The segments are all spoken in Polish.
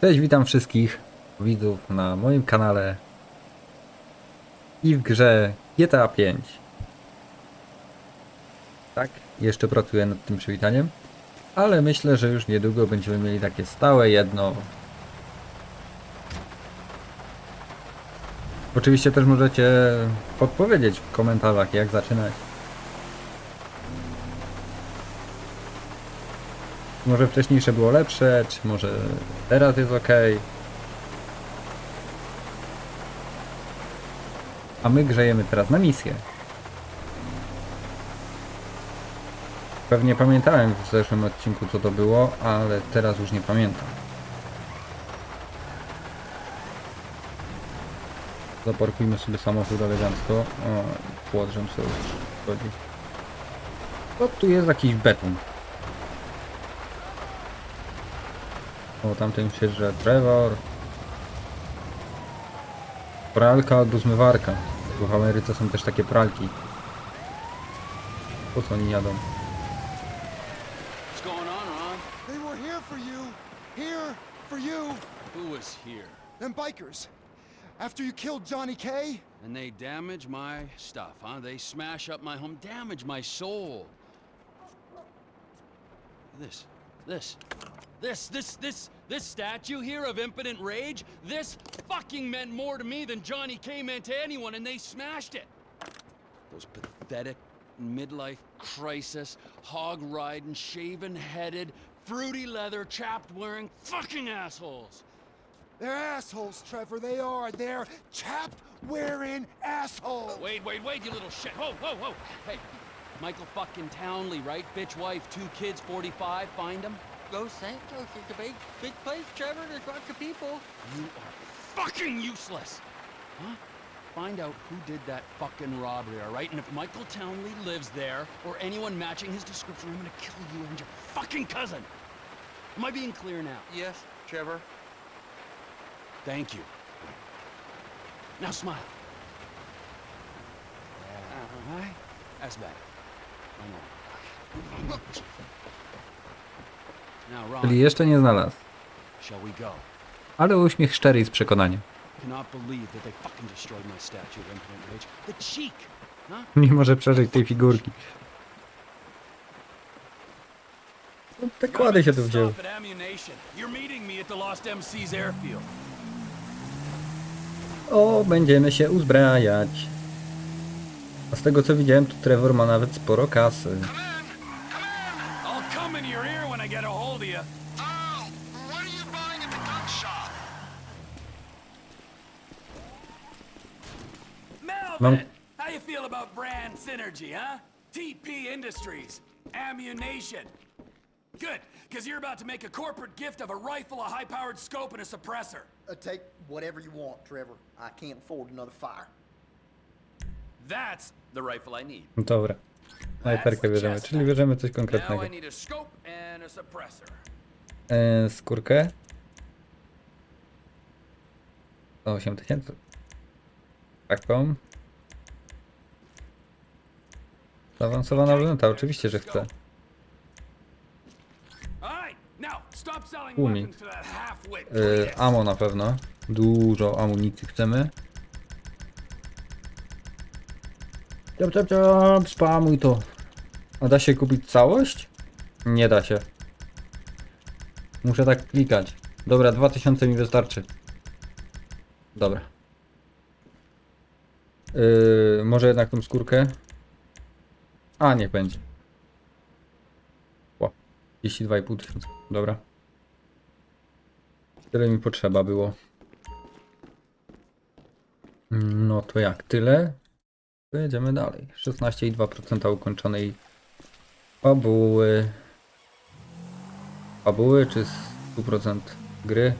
Cześć, witam wszystkich widzów na moim kanale i w grze GTA 5. Tak, jeszcze pracuję nad tym przywitaniem, ale myślę, że już niedługo będziemy mieli takie stałe jedno. Oczywiście też możecie podpowiedzieć w komentarzach, jak zaczynać. Może wcześniejsze było lepsze, czy może teraz jest ok. A my grzejemy teraz na misję. Pewnie pamiętałem w zeszłym odcinku co to było, ale teraz już nie pamiętam. Zaparkujmy sobie samochód elegancko. O, płodrzem sobie już chodzi. O, tu jest jakiś beton. O, tamten się drze Trevor. Pralka albo zmywarka. Bo w Ameryce są też takie pralki. Po co oni jadą? What's going on, Ron? They were here for you. Here for you. Who was here? Them bikers. After you killed Johnny K. And they damage my stuff, huh? They smash up my home, damage my soul. This, this, this, this, this, this statue here of impotent rage, this fucking meant more to me than Johnny K meant to anyone, and they smashed it. Those pathetic midlife crisis, hog riding, shaven headed, fruity leather, chapped wearing fucking assholes. They're assholes, Trevor. They are. They're chap wearing assholes. Wait, wait, wait, you little shit. Whoa, whoa, whoa. Hey, Michael fucking Townley, right? Bitch wife, two kids, 45. Find him. Los Santos is a big, big place, Trevor. There's lots of people. You are fucking useless. Huh? Find out who did that fucking robbery, all right? And if Michael Townley lives there, or anyone matching his description, I'm gonna kill you and your fucking cousin. Am I being clear now? Yes, Trevor. Thank you. Now smile. Uh-huh. All right? That's better. I know. Czyli jeszcze nie znalazł. Ale uśmiech szczery i z przekonaniem. Nie może przeżyć tej figurki. No, te kłady się tu airfield. O, będziemy się uzbrajać. A z tego co widziałem, to Trevor ma nawet sporo kasy. Melvin, how you feel about brand synergy, huh? TP Industries, ammunition. Good, because you're about to make a corporate gift of a rifle, a high-powered scope, and a suppressor. Uh, take whatever you want, Trevor. I can't afford another fire. That's the rifle I need. Dobra. Snajperkę bierzemy, czyli bierzemy coś Now konkretnego. I need a scope and a suppressor. E, skórkę. 108 tysięcy. Taką. Zaawansowana brunata, oczywiście, że chcę. E, twist. amo na pewno. Dużo amunicji chcemy. Ciap, ciap, ciap, spamuj to. A da się kupić całość? Nie da się. Muszę tak klikać. Dobra, 2000 mi wystarczy. Dobra. Yy, może jednak tą skórkę? A, niech będzie. Ło, 32,5 tysiąca. Dobra. Tyle mi potrzeba było. No to jak tyle? To jedziemy dalej. 16,2% ukończonej fabuły. Fabuły czy 100% gry?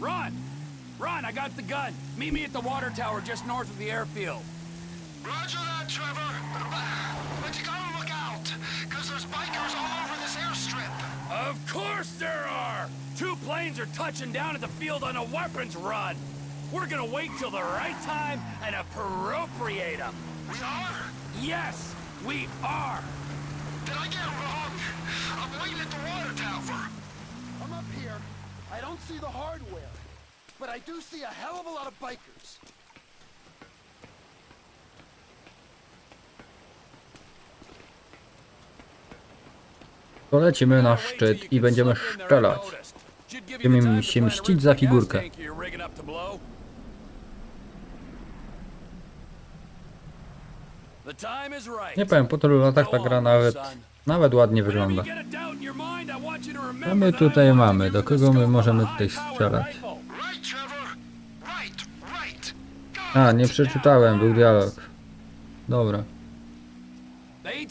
Run! Run, I got the gun. Meet me at the water tower just north of the airfield. Roger that, Trevor. But you gotta look out, because there's bikers all over this airstrip. Of course there are! Two planes are touching down at the field on a weapons run. We're gonna wait till the right time and appropriate them. We are? Yes, we are. Did I get it wrong? I'm waiting at the water tower. I'm up here. I don't see the hardware, but I do see a hell of a lot of bikers. Polecimy na szczyt i będziemy strzelać. Będziemy się mścić za figurkę. Nie powiem, po tylu latach ta gra nawet, nawet ładnie wygląda. Co my tutaj mamy? Do kogo my możemy tutaj strzelać? A, nie przeczytałem, był dialog. Dobra.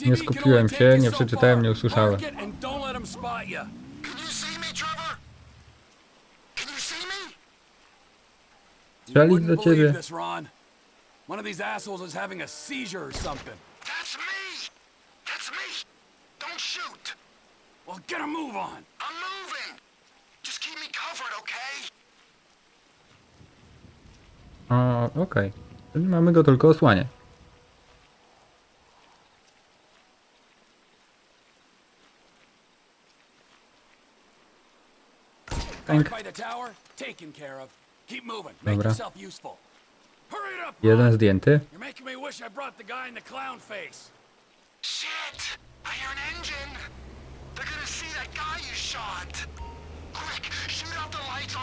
Nie skupiłem się, nie przeczytałem, nie usłyszałem. Strzelić do ciebie. One of these assholes is having a seizure or something. That's me. That's me. Don't shoot. Well, get a move on. I'm moving. Just keep me covered, okay? A, okej. Czyli mamy go tylko osłanie. Guard by the tower, taken care of. Keep moving. Make Dobra. yourself useful. Hurry it up, Jeden Ron. zdjęty. You're making me wish I brought the guy in the clown face. Shit! I hear an engine. They're gonna see that guy you shot. Quick, shoot out the lights on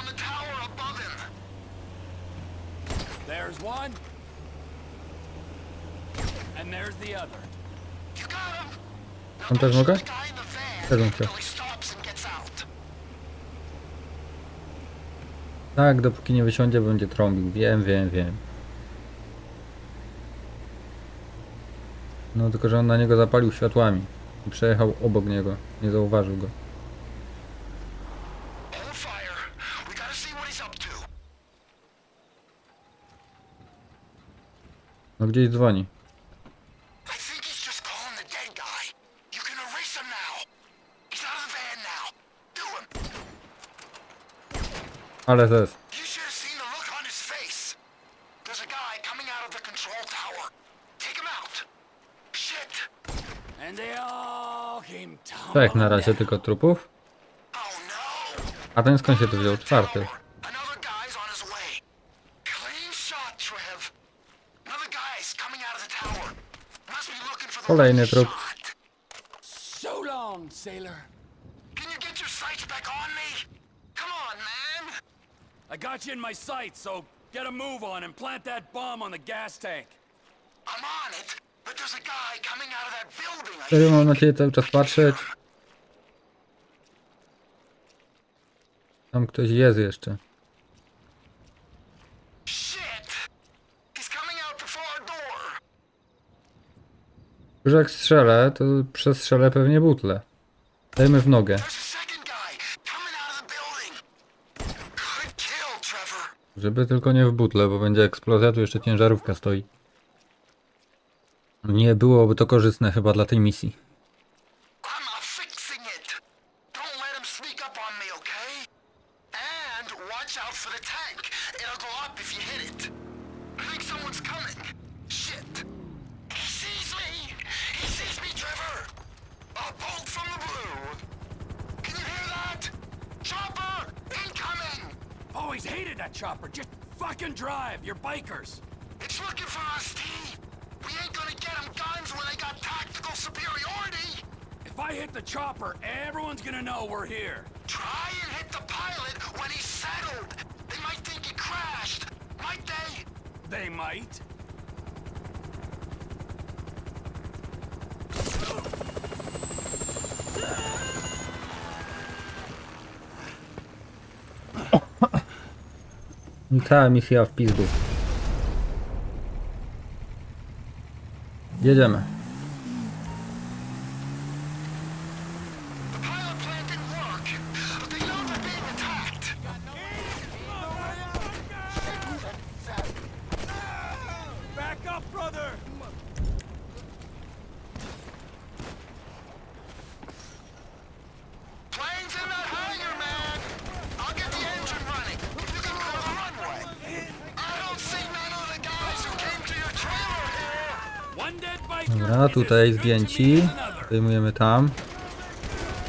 the tower above him. There's one. And there's the other. You got him. Now On don't też shoot mogę? the guy in the van Też bym chciał. until he stops and gets out. Tak, dopóki nie wysiądzie, będzie trąbił. Wiem, wiem, wiem. No tylko, że on na niego zapalił światłami. I przejechał obok niego. Nie zauważył go. No gdzieś dzwoni. Ale zes. You should have seen the look on his face. There's a guy coming out of the control tower. Take him out. Shit. And they all came tumbling Tak, na razie down. tylko trupów. Oh no. A ten skąd się tu wziął? Czwarty. Another guy's on his way. Clean shot, Trev. Another guy's coming out of the tower. Must be looking for the Kolejny trup. shot. So long, sailor. Can you get your sights back on me? Come on, man. I got you in my sights, so get a move on and plant that bomb on the gas tank. I'm on it, but there's a guy coming out of that building. I Serio mam na ciebie cały czas patrzeć. Tam ktoś jest jeszcze. Shit. He's coming out the far door. Już jak strzelę, to przestrzelę pewnie butlę. Dajmy w nogę. There's a second guy coming out of the building. Good kill, Trevor. Żeby tylko nie w butle, bo będzie eksplozja, tu jeszcze ciężarówka stoi. Nie byłoby to korzystne chyba dla tej misji. If I hit the chopper, everyone's gonna know we're here. Try and hit the pilot when he's settled. They might think he crashed. Might they? They might. I cała misja w pizdu. Jedziemy. Tutaj zdjęci. Wyjmujemy tam.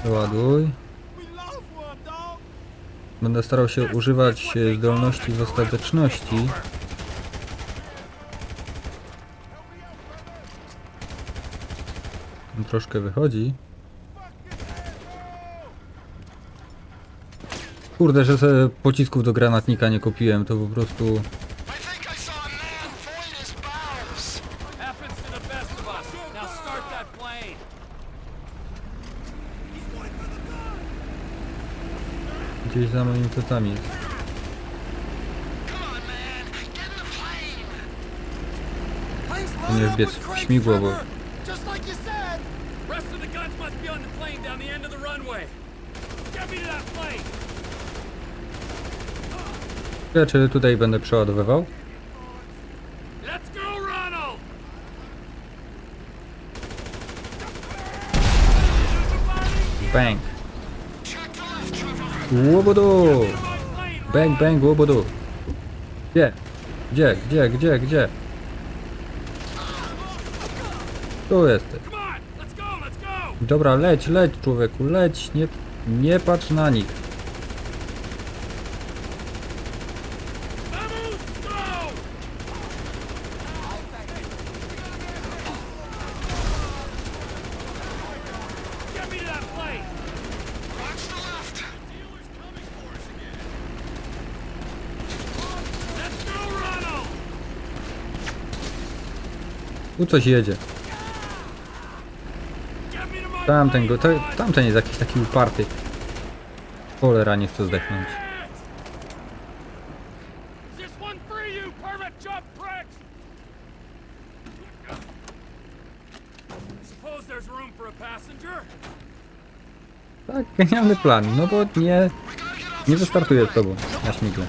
Wyładuj. Będę starał się używać zdolności w ostateczności. Troszkę wychodzi. Kurde, że sobie pocisków do granatnika nie kupiłem, to po prostu... I think I saw a man void his bowels. Happens to the best of us. Now start that plane. Gdzieś za moimi plecami jest. Nie wbiec w śmigło, bo... Ja czy tutaj będę przeładowywał? Bang! Check the left, Trevor. Łobodu! Bang, bang, łobodu! Gdzie? Gdzie, gdzie, gdzie, gdzie? Tu jesteś. Dobra, leć, leć człowieku, leć, nie, nie patrz na nich. Watch the left. Let's go, Ronald! Tu coś jedzie. Tamten go, to, tamten jest jakiś taki uparty. Cholera, nie chce zdechnąć. Tak, genialny plan, no bo nie, nie wystartuję z tobą na śmigle.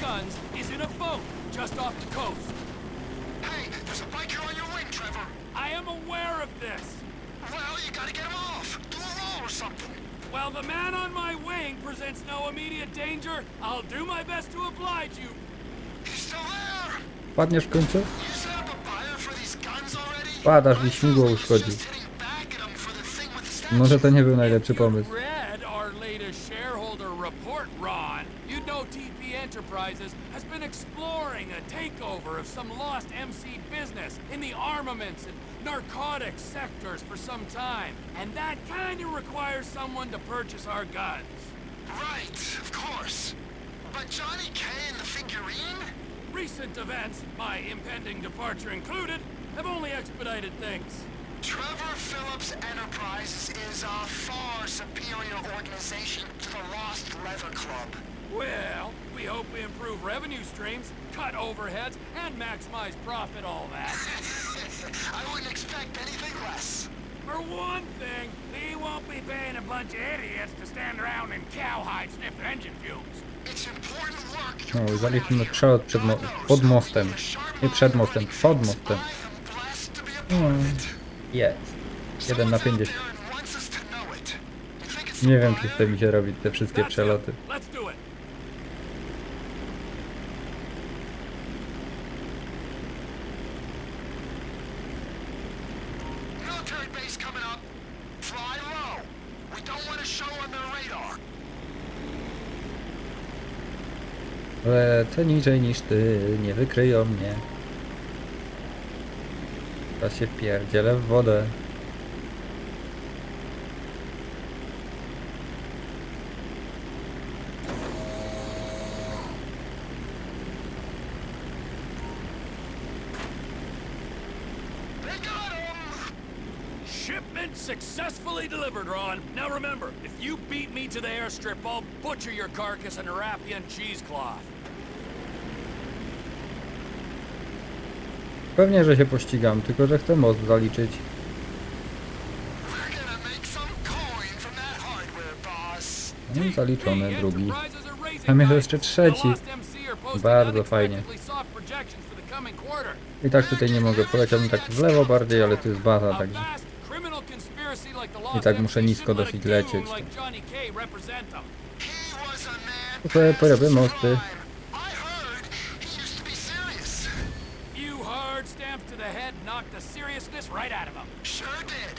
Guns is in a boat just off the coast. Hey, there's a biker on your wing, Trevor. I am aware of this. Well, you gotta get him off. Do a roll or something. While the man on my wing presents no immediate danger, I'll do my best to oblige you. He's still there. Padniesz w końcu? You set up a buyer for these guns already? Padasz i śmigło uszkodzi. Just hitting back at him for the thing with the statue. Może to nie był najlepszy pomysł. read our latest shareholder report, Ron, you'd know TP Enterprises has been exploring a takeover of some lost MC business in the armaments and narcotics sectors for some time. And that kind of requires someone to purchase our guns. Right, of course. But Johnny K and the figurine? Recent events, my impending departure included, have only expedited things. Trevor Phillips Enterprises is a far superior organization to the Lost Leather Club. Well, we hope we improve revenue streams, cut overheads, and maximize profit, all that. I wouldn't expect anything less. For one thing, we won't be paying a bunch of idiots to stand around in cowhide sniff engine fumes. It's important work No, you're doing out here. przed mo God knows pod mostem. sharp Nie przed mostem, pod mostem. I am blessed to be a part of it. Jest. 1 na out 50. there and wants us to know it. You think it's Nie wiem, czy chce mi się robić te wszystkie przeloty. Let's do it. Military base coming up. Fly low. We don't want to show on their radar. Lecę niżej niż ty, nie wykryją mnie. Teraz się wpierdzielę w wodę. Successfully delivered, Ron. Now remember, if you beat me to the airstrip, I'll butcher your carcass in a Rapian cheesecloth. Pewnie, że się pościgam, tylko że chcę most zaliczyć. No zaliczony drugi. Tam jest jeszcze trzeci. Bardzo fajnie. I tak tutaj nie mogę, poleciał mi tak w lewo bardziej, ale tu jest baza, także... I tak muszę nisko dosyć lecieć. To sobie porobię mosty. knocked the seriousness right out of him. Sure did.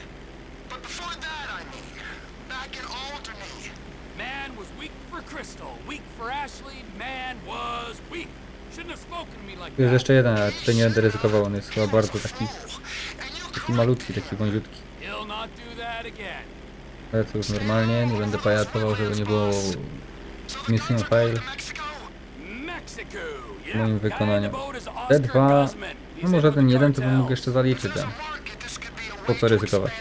But before that, I mean, back in Alderney. Man was weak for Crystal, weak for Ashley, man was weak. To. Jest jeszcze jeden, ale tutaj nie będę ryzykował, on jest chyba bardzo taki... Taki malutki, taki wąziutki. Ale to już normalnie, nie będę pajacował, żeby nie było missing file w moim wykonaniu. T2 no może ten jeden to bym mógł jeszcze zaliczyć a Po co to ryzykować?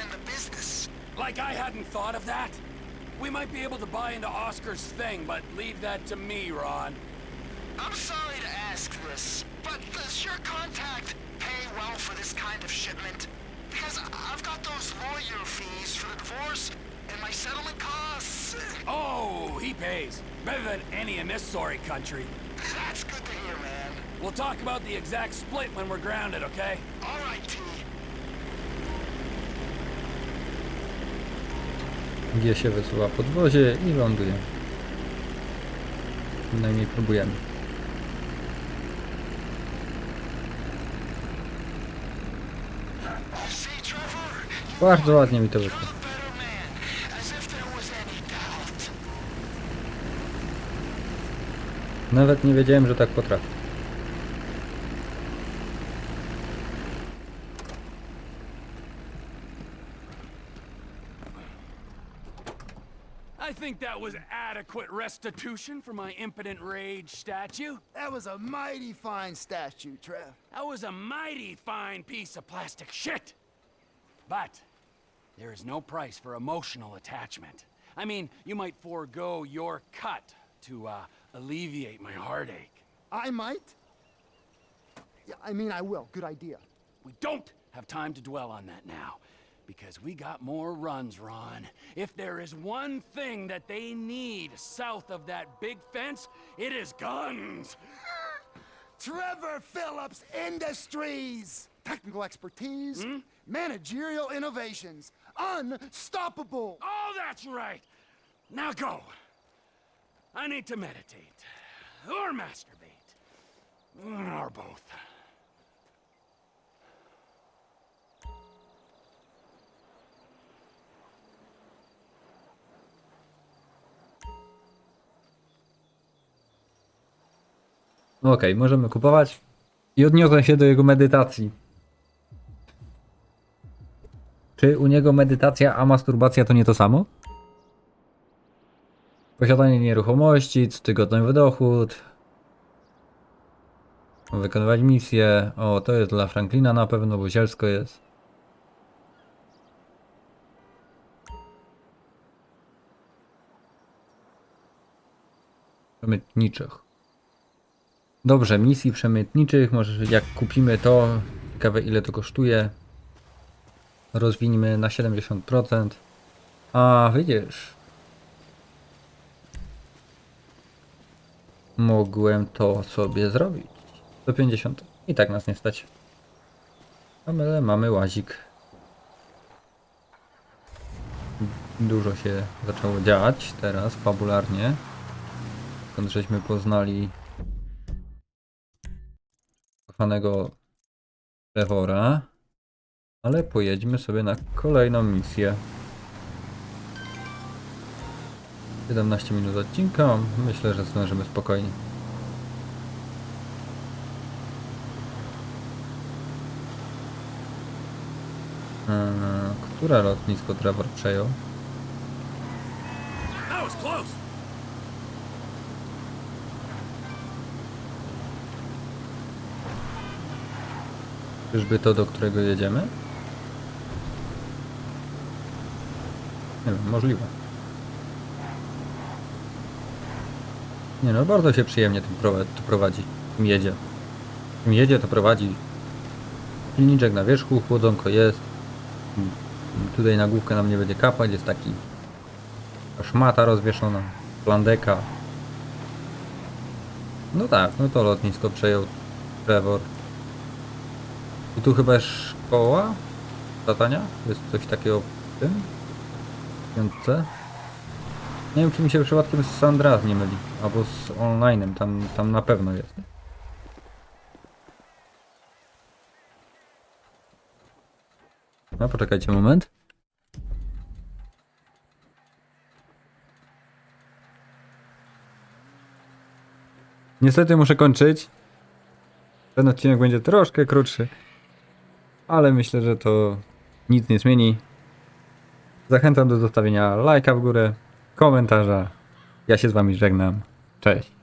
We might be able to buy into Oscar's thing, but leave that to me, Ron. I'm sorry to ask this, but does your contact pay well for this kind of shipment? Because I've got those lawyer fees for the divorce and my settlement costs. Oh, he pays. Better than any in this sorry country. That's good to hear, man. We'll talk about the exact split when we're grounded, okay? All right, T. G się wysuwa podwozie i ląduje. Próbujemy. See, Trevor? You Bardzo ładnie mi to wyszło. Nawet nie wiedziałem, że tak potrafię. I think that was adequate restitution for my impotent rage statue. That was a mighty fine statue, Trev. That was a mighty fine piece of plastic shit. But there is no price for emotional attachment. I mean, you might forego your cut to uh, alleviate my heartache. I might. Yeah, I mean, I will. Good idea. We don't have time to dwell on that now. Because we got more runs, Ron. If there is one thing that they need south of that big fence, it is guns. Trevor Phillips Industries. Technical expertise, hmm? managerial innovations, unstoppable. Oh, that's right. Now go. I need to meditate. Or masturbate. Mm, or both. Okej, możemy kupować. I odniosę się do jego medytacji. Czy u niego medytacja a masturbacja to nie to samo? Posiadanie nieruchomości, cotygodniowy dochód. Wykonywać misje. O, to jest dla Franklina na pewno, bo zielsko jest. Przemytniczych. Dobrze, misji przemytniczych, może jak kupimy to, ciekawe ile to kosztuje. Rozwiniemy na 70%. A, widzisz. Mogłem to sobie zrobić. Do 50. I tak nas nie stać. Ale mamy łazik. Dużo się zaczęło dziać teraz, fabularnie. Skąd żeśmy poznali kochanego Trevora. Ale pojedźmy sobie na kolejną misję. 17 minut odcinka. Myślę, że zdążymy spokojnie. Które lotnisko Trevor przejął? That was close. Czyżby to, do którego jedziemy? Nie wiem, możliwe. Nie no, bardzo się przyjemnie tym prowadzi. Tym jedzie. Tym jedzie, to prowadzi. Silniczek na wierzchu, chłodzonko jest. Tutaj na główkę nam nie będzie kapać, jest taki szmata rozwieszona, plandeka. No tak, no to lotnisko przejął Trevor. I tu chyba szkoła latania? Jest coś takiego w tym? Piątce? Nie wiem, czy mi się przypadkiem z Sandras nie myli, albo z onlinem, tam, tam na pewno jest. No, poczekajcie moment. Niestety muszę kończyć. Ten odcinek będzie troszkę krótszy. Ale myślę, że to nic nie zmieni. Zachęcam do zostawienia lajka w górę, komentarza. Ja się z wami żegnam. Cześć.